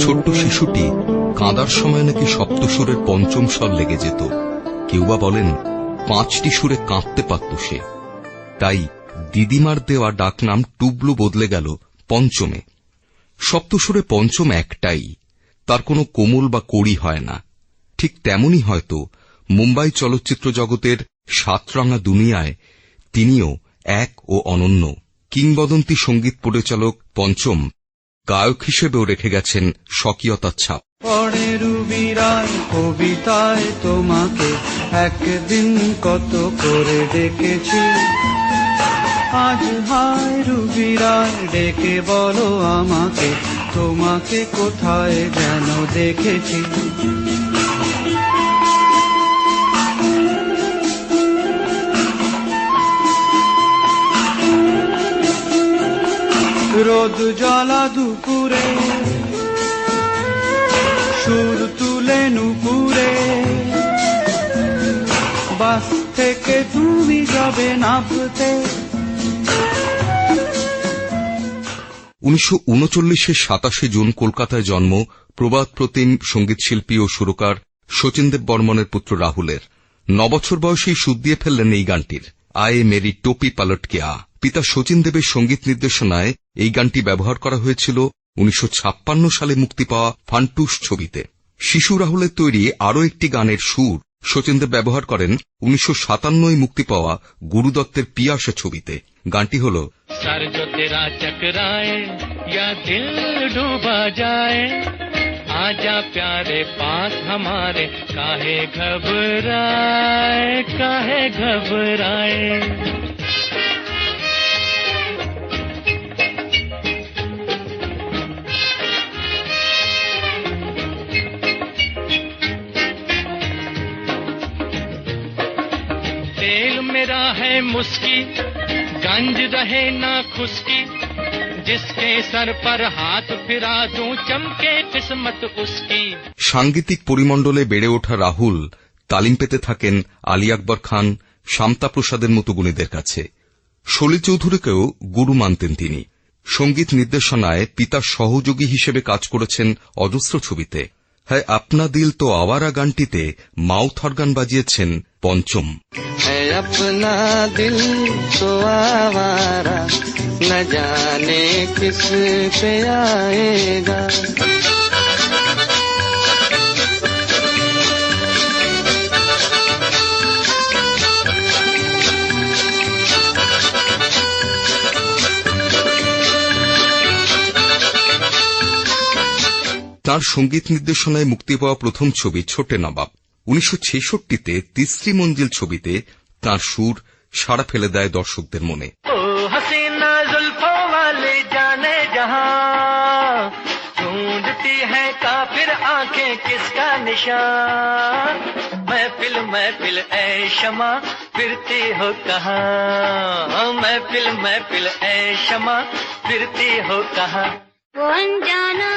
ছোট্ট শিশুটি কাঁদার সময় নাকি সপ্তসুরের পঞ্চম স্বর লেগে যেত। কেউ বলেন, পাঁচটি সুরে কাঁদতে পারত সে। তাই দিদিমার দেওয়া ডাকনাম টুবলু বদলে গেল পঞ্চমে। সপ্তসুরে পঞ্চম একটাই, তার কোনো কোমল বা কড়ি হয় না। ঠিক তেমনই হয়তো মুম্বাই চলচ্চিত্র জগতের সাতরাঙা দুনিয়ায় তিনিও এক ও অনন্য কিংবদন্তি সংগীত পরিচালক পঞ্চম গায়ক হিসেবেও রেখে গেছেন স্বকীয়তার ছাপ। কবিতায় তোমাকে একদিন কত করে ডেকেছি। আজ হায় রুবিরায় ডেকে বলো আমাকে, তোমাকে কোথায় যেন দেখেছি। রোদ জ্বালা দুপুরে, সুর তুলে নুপুরে। বাস থেকে তুমি যাবে নামতে। উনিশশো উনচল্লিশের সাতাশে জুন কলকাতায় জন্ম প্রবাদ প্রতিম সঙ্গীতশিল্পী ও সুরকার শচীনদেব বর্মনের পুত্র রাহুলের। নবছর বয়সেই সুদ দিয়ে ফেললেন এই গানটির। আয়ে মেরি টোপি পালটকে আ। পিতা শচীন দেবের সঙ্গীত নির্দেশনায় এই গানটি ব্যবহার করা হয়েছিল উনিশশো সালে মুক্তি পাওয়া ফান্টুস ছবিতে শিশু রাহুলের তৈরি আরও একটি গানের সুর শচীনদেব ব্যবহার করেন উনিশশো সাতান্নয় মুক্তি পাওয়া গুরুদত্তের পিয়াসা ছবিতে গানটি হল सर जो तेरा चकराए या दिल डूबा जाए आजा प्यारे पास हमारे काहे घबराए काहे घबराए है मुस्की गंज रहे ना खुशकी जिसके सर पर हाथ फिरा दूं चमके किस्मत उसकी সাংগীতিক পরিমণ্ডলে বেড়ে ওঠা রাহুল তালিম পেতে থাকেন আলী আকবর খান শান্তা প্রসাদের মতো গুণীদের কাছে সলিল চৌধুরীকেও গুরু মানতেন তিনি সঙ্গীত নির্দেশনায় পিতার সহযোগী হিসেবে কাজ করেছেন অজস্র ছবিতে হ্যাঁ আপনা দিল তো আওয়ারা গানটিতে মাউথ অর্গান বাজিয়েছেন পঞ্চম है अपना दिल तो आवारा न जाने किस पे आएगा তার সঙ্গীত নির্দেশনায় মুক্তি পাওয়া প্রথম ছবি ছোটে নবাব উনিশশো ছেষট্টিতে তিসরি মঞ্জিল ছবিতে তার সুর সাড়া ফেলে দেয় দর্শকদের মনে ओ हसीना जुल्फों वाले जाने जहां ढूंढती है काफिर आंखें किसका निशान महफिल महफिल ऐ शमा फिरती हो कहाँ महफिल महफिल ऐ शमा फिरती हो कहाँ वो अनजाना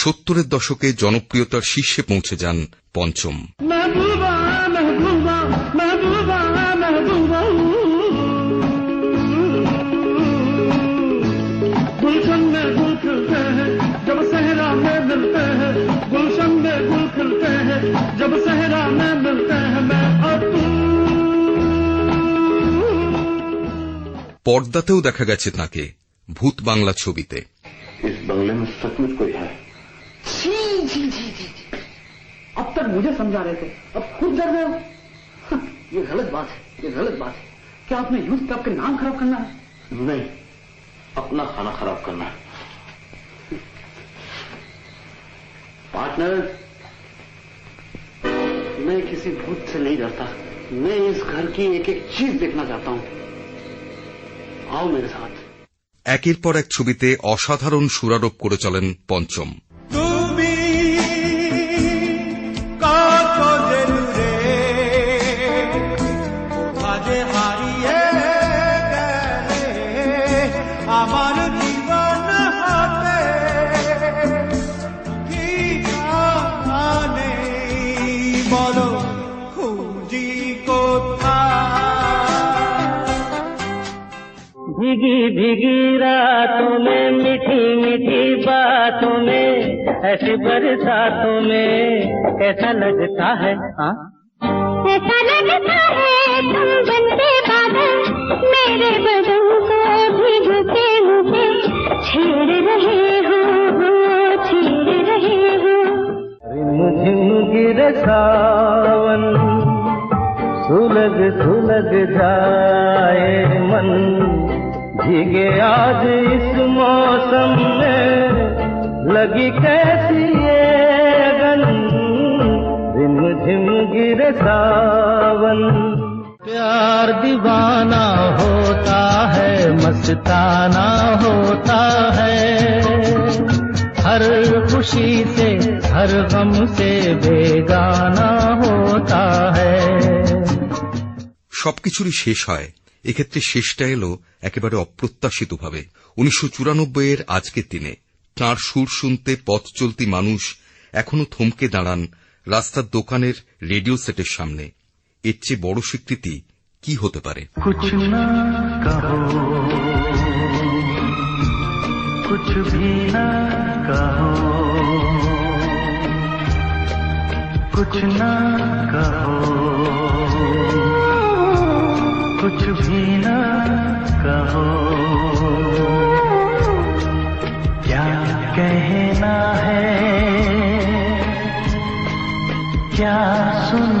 সত্তরের দশকে জনপ্রিয়তার শীর্ষে পৌঁছে যান পঞ্চম महबूबा महबूबा महबूबा महबूबा गुलशन में गुल खिलते हैं जब सहरा में मिलते हैं गुलशन में गुल खिलते हैं जब सहरा में मिलते हैं मैं और तू পর্দাতেও দেখা গেছে তাকে ভূত বাংলা ছবিতে इस बंगले में सचमुच कोई है जी जी जी जी जी। अब तक मुझे समझा रहे थे अब खुद डर रहे हो हाँ, ये गलत बात है ये गलत बात है क्या आपने यूथ क्लब के नाम खराब करना है नहीं अपना खाना खराब करना है पार्टनर मैं किसी भूत से नहीं डरता मैं इस घर की एक एक चीज देखना चाहता हूं आओ मेरे साथ একের পর এক ছবিতে অসাধারণ সুরারোপ করে চলেন পঞ্চম আমার জীবন হাতে ঠিকানে বলো খুঁজি কোথা भिगी भिगी रातों में मीठी मीठी बातों में ऐसी बरसातों में कैसा लगता है हाँ? कैसा लगता है तुम बनते बादल मेरे बदल सावन सुलग सुलग जाए मन। भीगे आज इस मौसम में लगी कैसी अगन। रिम झिम गिर सावन। प्यार दीवाना होता है, मस्ताना होता खुशी से हर गम से बेगाना होता है সবকিছুরই শেষ হয় এক্ষেত্রে শেষটা এলো একেবারে অপ্রত্যাশিতভাবে উনিশশো চুরানব্বই এর আজকের দিনে তাঁর সুর শুনতে পথ চলতি মানুষ এখনো থমকে দাঁড়ান রাস্তার দোকানের রেডিও সেটের সামনে এর চেয়ে বড় স্বীকৃতি কি হতে পারে कुछ ना कहो कुछ भी ना कहो कुछ ना कहो। कुछ भी ना कहो। क्या कहना है? क्या सुनना